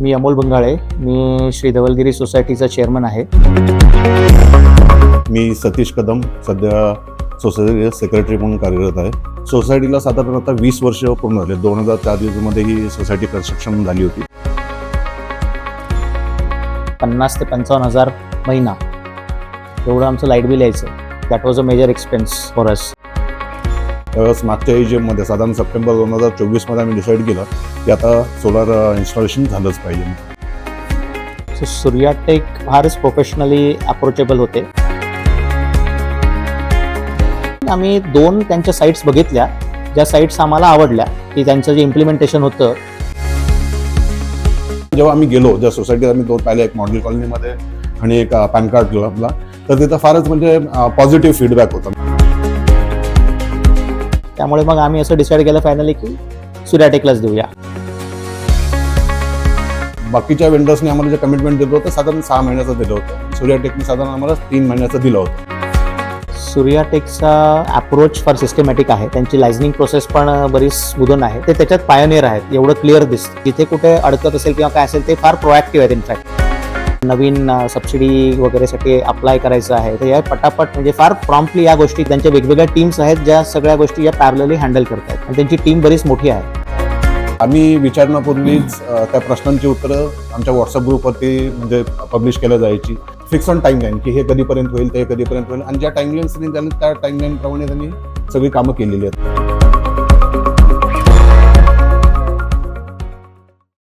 मी अमोल बंगाळे. मी श्री धवलगिरी सोसायटीचा चेअरमन आहे. मी सतीश कदम सध्या सोसायटी सेक्रेटरी म्हणून कार्यरत आहे. सोसायटीला साधारण आता वीस वर्ष पूर्ण झाले. दोन हजार चार ही सोसायटी कन्स्ट्रक्शन झाली होती. पन्नास ते पंचावन्न हजार महिना. एवढं आमचं लाइट बिल यायचं. That was a major expense for us त्यावेळेस मागच्या एजीएममध्ये साधारण सप्टेंबर दोन हजार चोवीसमध्ये आम्ही डिसाईड केलं की आता सोलार इन्स्टॉलेशन झालंच पाहिजे. सो सूर्याटेक फारच प्रोफेशनली अप्रोचेबल होते. आम्ही दोन त्यांच्या साईट्स बघितल्या ज्या साईट्स आम्हाला आवडल्या की त्यांचं जे इम्प्लिमेंटेशन होतं. जेव्हा आम्ही गेलो ज्या सोसायटीत आम्ही दोन पाहिले एक मॉडेल कॉलनीमध्ये आणि एक पॅन कार्ड क्लबला तर तिथं फारच म्हणजे पॉझिटिव्ह फीडबॅक होता. त्यामुळे मग आम्ही असं डिसाईड केलं फायनली की सूर्याटेकलाच देऊया. बाकीच्या वेंडर्सने आम्हाला जे कमिटमेंट दिलं होतं साधारण सहा महिन्याचं दिलं होतं. सूर्याटेकने साधारण आम्हाला तीन महिन्याचं दिलं होतं. सूर्याटेकचा अप्रोच फार सिस्टमॅटिक आहे. त्यांची लायझनिंग प्रोसेस पण बरीच स्मुदन आहे. ते त्याच्यात पायोनियर आहेत. एवढं क्लिअर दिसतं. जिथे कुठे अडकत असेल किंवा काय असेल ते फार प्रोॲक्टिव्ह आहेत इनफॅक्ट नवीन सबसिडी वगैरेसाठी अप्लाय करायचं आहे. तर या पटापट म्हणजे फार प्रॉम्प्टली या गोष्टी त्यांच्या वेगवेगळ्या टीम्स आहेत ज्या सगळ्या गोष्टी या पॅरलली हँडल करतात आणि त्यांची टीम बरीच मोठी आहे. आम्ही विचारण्यापूर्वीच त्या प्रश्नांची उत्तरं आमच्या व्हॉट्सअप ग्रुपवरती म्हणजे पब्लिश केल्या जायची. फिक्स ऑन टाईमलाईन की हे कधीपर्यंत होईल ते कधीपर्यंत होईल. आणि ज्या टाईमलाईन्स त्यांनी त्या टाईमलाईनप्रमाणे त्यांनी सगळी कामं केलेली आहेत.